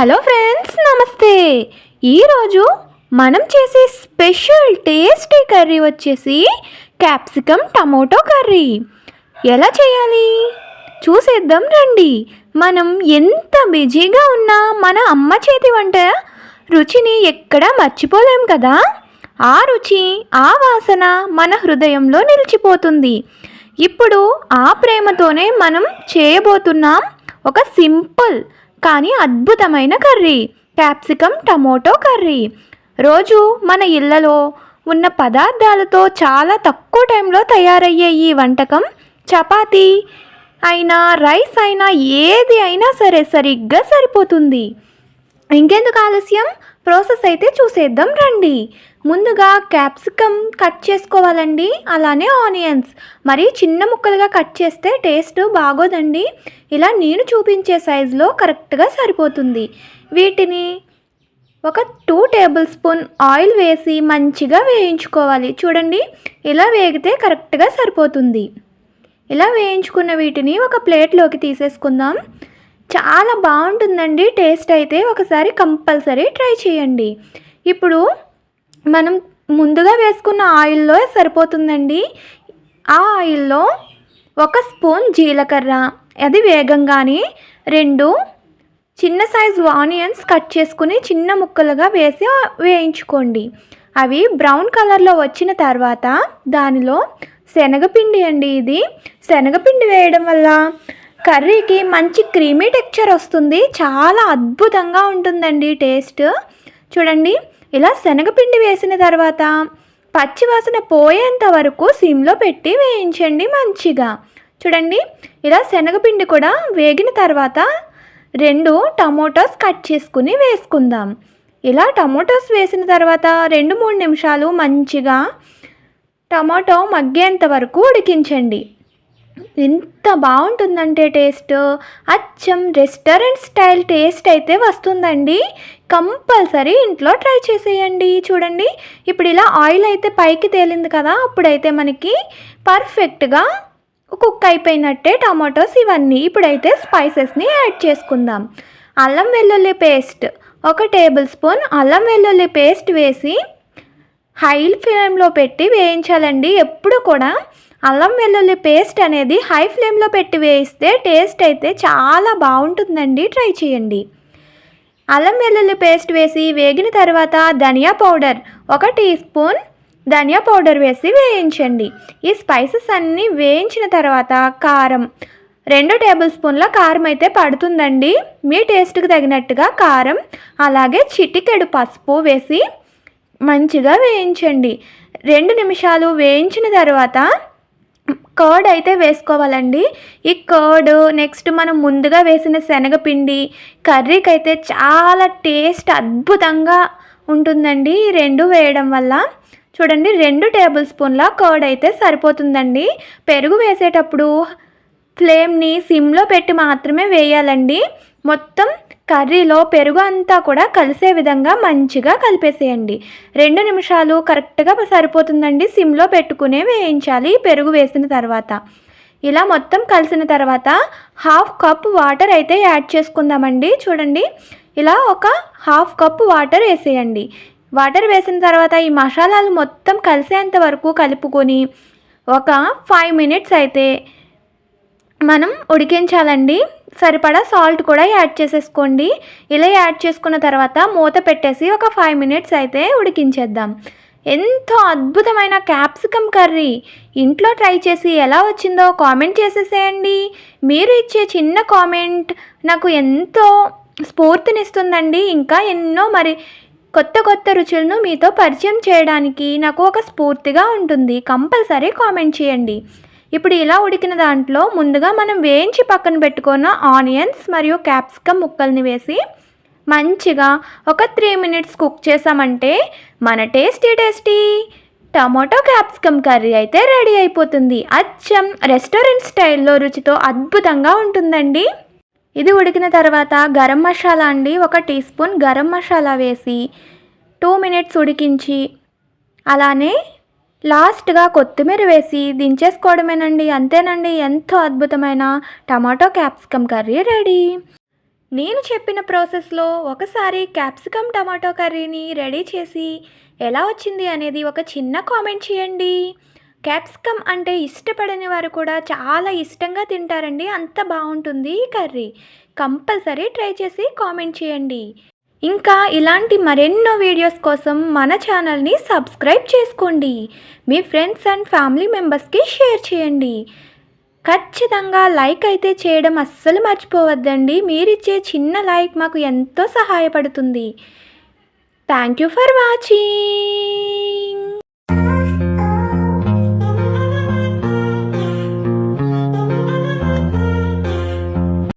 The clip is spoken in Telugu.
హలో ఫ్రెండ్స్ నమస్తే. ఈరోజు మనం చేసే స్పెషల్ టేస్టీ కర్రీ వచ్చేసి క్యాప్సికమ్ టమోటో కర్రీ. ఎలా చేయాలి? చూసేద్దాం రండి. మనం ఎంత బిజీగా ఉన్నా మన అమ్మ చేతి వంట రుచిని ఎక్కడా మర్చిపోలేం కదా? ఆ రుచి ఆ వాసన మన హృదయంలో నిలిచిపోతుంది. ఇప్పుడు ఆ ప్రేమతోనే మనం చేయబోతున్నాం ఒక సింపుల్ కానీ అద్భుతమైన కర్రీ. Capsicum tomato curry. రోజు మన ఇళ్ళలో ఉన్న పదార్థాలతో చాలా తక్కువ టైంలో తయారయ్యే ఈ వంటకం చపాతీ అయినా రైస్ అయినా ఏది అయినా సరే సరిగ్గా సరిపోతుంది. ఇంకెందుకు ఆలస్యం? ప్రాసెస్ అయితే చూసేద్దాం రండి. ముందుగా క్యాప్సికమ్ కట్ చేసుకోవాలండి. అలానే ఆనియన్స్. మరి చిన్న ముక్కలుగా కట్ చేస్తే టేస్ట్ బాగోదండి. ఇలా నేను చూపించే సైజులో కరెక్ట్గా సరిపోతుంది. వీటిని ఒక టూ టేబుల్ స్పూన్ ఆయిల్ వేసి మంచిగా వేయించుకోవాలి. చూడండి ఇలా వేగితే కరెక్ట్గా సరిపోతుంది. ఇలా వేయించుకున్న వీటిని ఒక ప్లేట్లోకి తీసేసుకుందాం. చాలా బాగుంటుందండి. టేస్ట్ అయితే ఒకసారి కంపల్సరీ ట్రై చేయండి. ఇప్పుడు మనం ముందుగా వేసుకున్న ఆయిల్లో సరిపోతుందండి. ఆ ఆయిల్లో ఒక స్పూన్ జీలకర్ర. అది వేగంగానే రెండు చిన్న సైజు ఆనియన్స్ కట్ చేసుకుని చిన్న ముక్కలుగా వేసి వేయించుకోండి. అవి బ్రౌన్ కలర్లో వచ్చిన తర్వాత దానిలో శనగపిండి అండి ఇది. శనగపిండి వేయడం వల్ల కర్రీకి మంచి క్రీమీ టెక్చర్ వస్తుంది. చాలా అద్భుతంగా ఉంటుందండి టేస్ట్. చూడండి ఇలా శనగపిండి వేసిన తర్వాత పచ్చివాసన పోయేంత వరకు సిమ్లో పెట్టి వేయించండి మంచిగా. చూడండి ఇలా శనగపిండి కూడా వేగిన తర్వాత రెండు టమోటాస్ కట్ చేసుకుని వేసుకుందాం. ఇలా టమోటాస్ వేసిన తర్వాత రెండు మూడు నిమిషాలు మంచిగా టమాటో మగ్గేంత వరకు ఉడికించండి. ఎంత బాగుంటుందంటే టేస్ట్. అచ్చం రెస్టారెంట్ స్టైల్ టేస్ట్ అయితే వస్తుందండి. కంపల్సరీ ఇంట్లో ట్రై చేసేయండి. చూడండి ఇప్పుడు ఇలా ఆయిల్ అయితే పైకి తేలింది కదా అప్పుడైతే మనకి పర్ఫెక్ట్గా కుక్ అయిపోయినట్టే టమాటోస్ ఇవన్నీ ఇప్పుడైతే స్పైసెస్ని యాడ్ చేసుకుందాం. అల్లం వెల్లుల్లి పేస్ట్ ఒక టేబుల్ స్పూన్ అల్లం వెల్లుల్లి పేస్ట్ వేసి హై ఫ్లేమ్లో పెట్టి వేయించాలండి. ఎప్పుడు కూడా అల్లం వెల్లుల్లి పేస్ట్ అనేది హై ఫ్లేమ్లో పెట్టి వేయిస్తే టేస్ట్ అయితే చాలా బాగుంటుందండి. ట్రై చేయండి. అల్లం వెల్లుల్లి పేస్ట్ వేసి వేగిన తర్వాత ధనియా పౌడర్ ఒక టీ స్పూన్ ధనియా పౌడర్ వేసి వేయించండి. ఈ స్పైసెస్ అన్నీ వేయించిన తర్వాత కారం రెండు టేబుల్ స్పూన్ల కారం అయితే పడుతుందండి. మీ టేస్ట్కి తగినట్టుగా కారం అలాగే చిటికెడు పసుపు వేసి మంచిగా వేయించండి. రెండు నిమిషాలు వేయించిన తర్వాత కర్డ్ అయితే వేసుకోవాలండి. ఈ కర్డ్ నెక్స్ట్ మనం ముందుగా వేసిన శనగపిండి కర్రీకి అయితే చాలా టేస్ట్ అద్భుతంగా ఉంటుందండి ఈ రెండు వేయడం వల్ల. చూడండి రెండు టేబుల్ స్పూన్ల కర్డ్ అయితే సరిపోతుందండి. పెరుగు వేసేటప్పుడు ఫ్లేమ్ని సిమ్లో పెట్టి మాత్రమే వేయాలండి. మొత్తం కర్రీలో పెరుగు అంతా కూడా కలిసే విధంగా మంచిగా కలిపేసేయండి. రెండు నిమిషాలు కరెక్ట్గా సరిపోతుందండి. సిమ్లో పెట్టుకునే వేయించాలి పెరుగు వేసిన తర్వాత. ఇలా మొత్తం కలిసిన తర్వాత హాఫ్ కప్ వాటర్ అయితే యాడ్ చేసుకుందామండి. చూడండి. ఇలా ఒక హాఫ్ కప్ వాటర్ వేసేయండి. వాటర్ వేసిన తర్వాత ఈ మసాలాలు మొత్తం కలిసేంత వరకు కలుపుకొని ఒక ఫైవ్ మినిట్స్ అయితే మనం ఉడికించాలండి. సరిపడా సాల్ట్ కూడా యాడ్ చేసేసుకోండి. ఇలా యాడ్ చేసుకున్న తర్వాత మూత పెట్టేసి ఒక ఫైవ్ మినిట్స్ అయితే ఉడికించేద్దాం. ఎంతో అద్భుతమైన క్యాప్సికమ్ కర్రీ. ఇంట్లో ట్రై చేసి ఎలా వచ్చిందో కామెంట్ చేసేసేయండి. మీరు ఇచ్చే చిన్న కామెంట్ నాకు ఎంతో స్ఫూర్తినిస్తుందండి. ఇంకా ఎన్నో మరి కొత్త కొత్త రుచులను మీతో పరిచయం చేయడానికి నాకు ఒక స్ఫూర్తిగా ఉంటుంది. కంపల్సరీ కామెంట్ చేయండి. ఇప్పుడు ఇలా ఉడికిన దాంట్లో ముందుగా మనం వేయించి పక్కన పెట్టుకున్న ఆనియన్స్ మరియు క్యాప్సికమ్ ముక్కల్ని వేసి మంచిగా ఒక త్రీ మినిట్స్ కుక్ చేసామంటే మన tasty tasty tomato capsicum curry అయితే రెడీ అయిపోతుంది. అచ్చం రెస్టారెంట్ స్టైల్లో రుచితో అద్భుతంగా ఉంటుందండి. ఇది ఉడికిన తర్వాత గరం మసాలా అండి. ఒక టీ స్పూన్ గరం మసాలా వేసి టూ మినిట్స్ ఉడికించి అలానే లాస్ట్గా కొత్తిమీర వేసి దించేసుకోవడమేనండి. అంతేనండి. ఎంతో అద్భుతమైన టమాటో క్యాప్సికమ్ కర్రీ రెడీ. నేను చెప్పిన ప్రాసెస్లో ఒకసారి క్యాప్సికమ్ టమాటో కర్రీని రెడీ చేసి ఎలా వచ్చింది అనేది ఒక చిన్న కామెంట్ చేయండి. క్యాప్సికమ్ అంటే ఇష్టపడని వారు కూడా చాలా ఇష్టంగా తింటారండి. అంత బాగుంటుంది ఈ కర్రీ. కంపల్సరీ ట్రై చేసి కామెంట్ చేయండి. ఇంకా ఇలాంటి మరెన్నో వీడియోస్ కోసం మన ఛానల్ని సబ్స్క్రైబ్ చేసుకోండి. మీ ఫ్రెండ్స్ అండ్ ఫ్యామిలీ మెంబర్స్కి షేర్ చేయండి. ఖచ్చితంగా లైక్ అయితే చేయడం అస్సలు మర్చిపోవద్దండి. మీరిచ్చే చిన్న లైక్ మాకు ఎంతో సహాయపడుతుంది. Thank you for watching.